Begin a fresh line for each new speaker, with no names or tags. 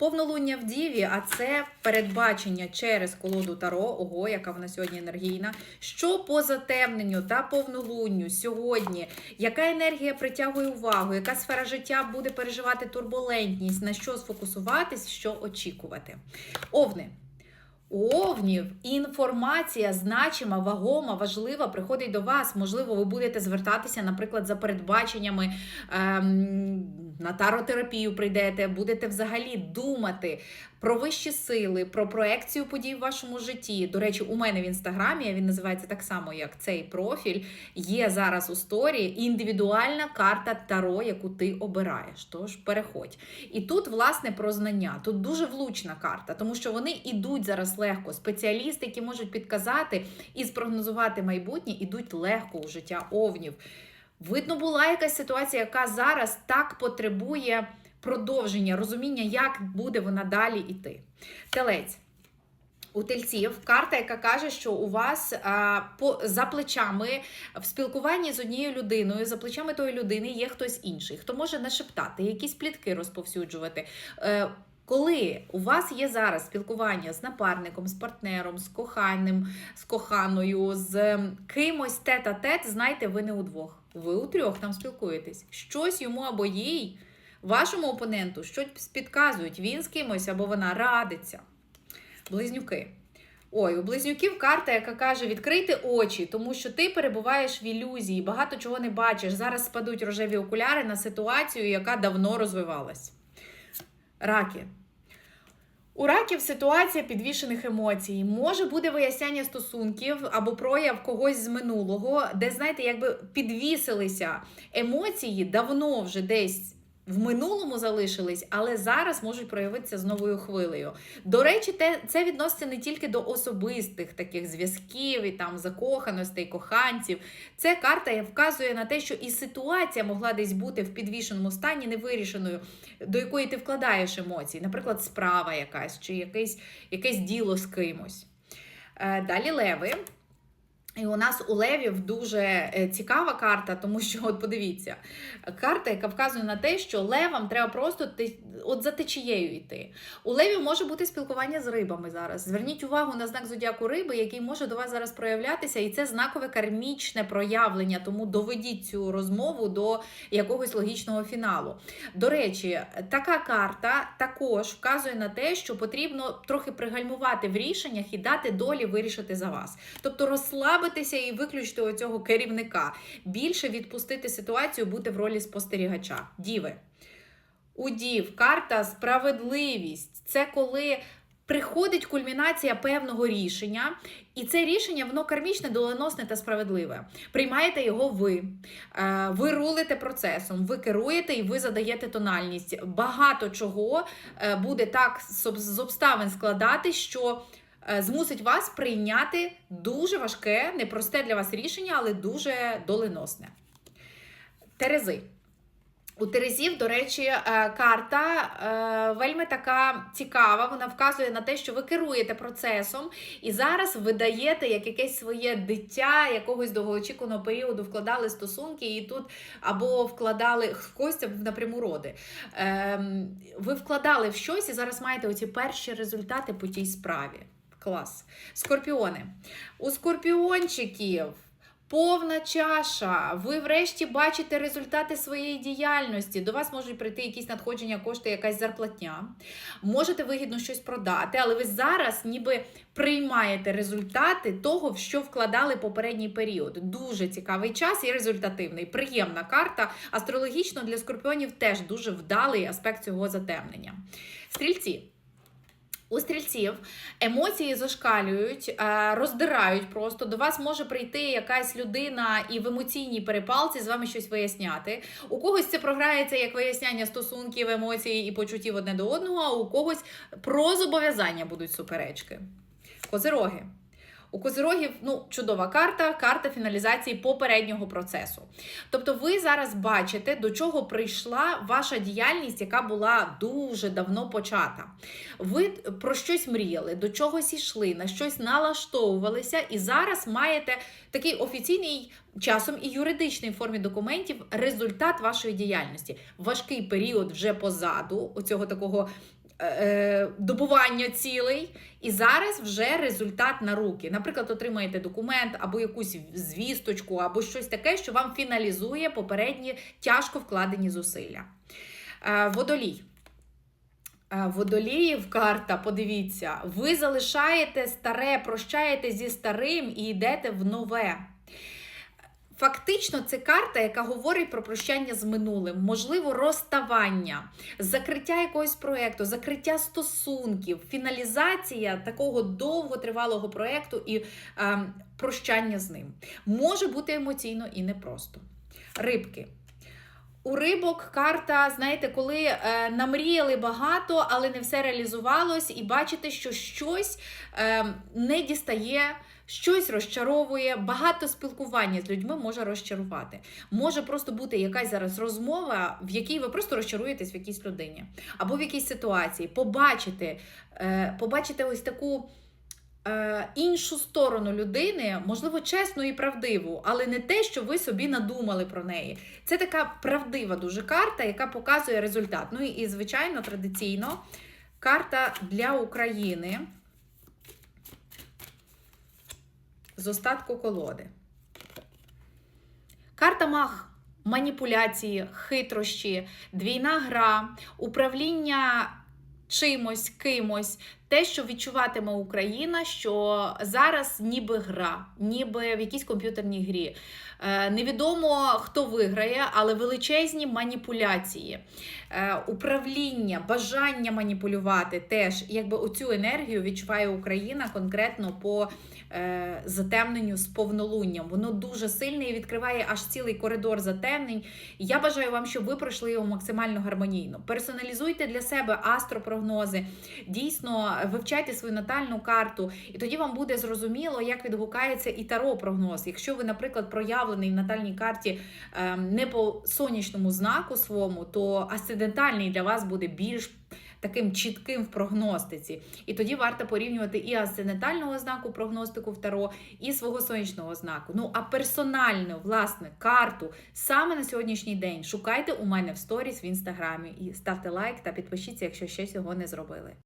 Повнолуння в Діві, а це передбачення через колоду Таро, ого, яка вона сьогодні енергійна. Що по затемненню та повнолунню сьогодні? Яка енергія притягує увагу? Яка сфера життя буде переживати турбулентність? На що сфокусуватись, що очікувати? Овни. У Овнів інформація значима, вагома, важлива приходить до вас. Можливо, ви будете звертатися, наприклад, за передбаченнями ем, на таротерапію прийдете, будете взагалі думати про вищі сили, про проекцію подій в вашому житті. До речі, у мене в інстаграмі він називається так само, як цей профіль. Є зараз у сторі індивідуальна карта Таро, яку ти обираєш. Тож переходь. І тут, власне, про знання. Тут дуже влучна карта, тому що вони ідуть зараз легко. Спеціалісти, які можуть підказати і спрогнозувати майбутнє, ідуть легко у життя овнів. Видно, була якась ситуація, яка зараз так потребує продовження, розуміння, як буде вона далі йти. Телець. У тельців карта, яка каже, що у вас а, по за плечами в спілкуванні з однією людиною, за плечами тої людини є хтось інший, хто може нашептати, якісь плітки розповсюджувати. Е, коли у вас є зараз спілкування з напарником, з партнером, з коханим, з коханою, з кимось тет-а-тет, знайте, ви не удвох. Ви у трьох там спілкуєтесь. Щось йому або їй, вашому опоненту, щось підказують, він з кимось або вона радиться. Близнюки. Ой, у близнюків карта, яка каже: відкрийте очі, тому що ти перебуваєш в ілюзії, багато чого не бачиш. Зараз спадуть рожеві окуляри на ситуацію, яка давно розвивалась. Раки. У раків ситуація підвішених емоцій. Може буде виясняння стосунків або прояв когось з минулого, де, знаєте, якби підвісилися емоції давно вже десь. В минулому залишились, але зараз можуть проявитися з новою хвилею. До речі, те, це відноситься не тільки до особистих таких зв'язків і там закоханостей, коханців. Це карта вказує на те, що і ситуація могла десь бути в підвішеному стані, невирішеною, до якої ти вкладаєш емоції, наприклад, справа якась чи якесь, якесь діло з кимось. Е, Далі леви. І у нас у Левів дуже е, цікава карта, тому що, от подивіться, карта, яка вказує на те, що левам треба просто от за течією йти. У Левів може бути спілкування з рибами зараз. Зверніть увагу на знак зодіаку риби, який може до вас зараз проявлятися, і це знакове кармічне проявлення. Тому доведіть цю розмову до якогось логічного фіналу. До речі, така карта також вказує на те, що потрібно трохи пригальмувати в рішеннях і дати долі вирішити за вас. Тобто розслабитися і виключити оцього керівника. Більше відпустити ситуацію, бути в ролі спостерігача. Діви. У дів карта справедливість. Це коли приходить кульмінація певного рішення, і це рішення воно кармічне, доленосне та справедливе. Приймаєте його ви, Е, ви рулите процесом, ви керуєте і ви задаєте тональність. Багато чого е, буде так з обставин складати, що змусить вас прийняти дуже важке, непросте для вас рішення, але дуже доленосне. Терези. У Терезів, до речі, е, карта е, вельми така цікава. Вона вказує на те, що ви керуєте процесом і зараз ви даєте як якесь своє дитя якогось довгоочікуваного періоду, вкладали стосунки, і тут або вкладали Костя напряму роди. Ем, Ви вкладали в щось і зараз маєте оці перші результати по тій справі. Клас. Скорпіони. У скорпіончиків. Повна чаша. Ви врешті бачите результати своєї діяльності. До вас можуть прийти якісь надходження, кошти, якась зарплатня. Можете вигідно щось продати, але ви зараз ніби приймаєте результати того, в що вкладали попередній період. Дуже цікавий час і результативний. Приємна карта. Астрологічно для скорпіонів теж дуже вдалий аспект цього затемнення. Стрільці. У стрільців емоції зашкалюють, е, роздирають просто. До вас може прийти якась людина і в емоційній перепалці з вами щось виясняти. У когось це програється як виясняння стосунків, емоцій і почуттів одне до одного, а у когось про зобов'язання будуть суперечки. Козироги. У козирогів ну, чудова карта, карта фіналізації попереднього процесу. Тобто, ви зараз бачите, до чого прийшла ваша діяльність, яка була дуже давно почата. Ви про щось мріяли, до чогось йшли, на щось налаштовувалися, і зараз маєте такий офіційний часом і юридичний в формі документів результат вашої діяльності. Важкий період вже позаду, оцього такого добування цілей, і зараз вже результат на руки. Наприклад, отримаєте документ або якусь звісточку, або щось таке, що вам фіналізує попередні тяжко вкладені зусилля. Е, Водолій. Е, Водоліїв карта, подивіться, ви залишаєте старе, прощаєте зі старим і йдете в нове. Фактично, це карта, яка говорить про прощання з минулим, можливо, розставання, закриття якогось проєкту, закриття стосунків, фіналізація такого довготривалого проєкту і е, прощання з ним. Може бути емоційно і непросто. Рибки. У рибок карта, знаєте, коли е, намріяли багато, але не все реалізувалось, і бачите, що щось е, не дістає, щось розчаровує. Багато спілкування з людьми може розчарувати. Може просто бути якась зараз розмова, в якій ви просто розчаруєтесь в якійсь людині або в якійсь ситуації. Побачити, е, побачити ось таку. е, Іншу сторону людини, можливо, чесну і правдиву, але не те, що ви собі надумали про неї. Це така правдива дуже карта, яка показує результат. Ну і, звичайно, традиційно карта для України з остатку колоди. Карта маг. Маніпуляції, хитрощі, двійна гра, управління чимось, кимось, те, що відчуватиме Україна, що зараз ніби гра, ніби в якійсь комп'ютерній грі. Е, невідомо, хто виграє, але величезні маніпуляції, е, управління, бажання маніпулювати теж, якби оцю енергію відчуває Україна конкретно по е, затемненню з повнолунням. Воно дуже сильне і відкриває аж цілий коридор затемнень. Я бажаю вам, щоб ви пройшли його максимально гармонійно. Персоналізуйте для себе астропрогнози, дійсно вивчайте свою натальну карту, і тоді вам буде зрозуміло, як відгукається і таро прогноз. Якщо ви, наприклад, проявлений в натальній карті е, не по сонячному знаку своєму, то асцендентальний для вас буде більш таким чітким в прогностиці. І тоді варто порівнювати і асцендентального знаку прогностику в таро, і свого сонячного знаку. Ну а персональну, власне, карту саме на сьогоднішній день шукайте у мене в сторіс в інстаграмі і ставте лайк та підпишіться, якщо ще цього не зробили.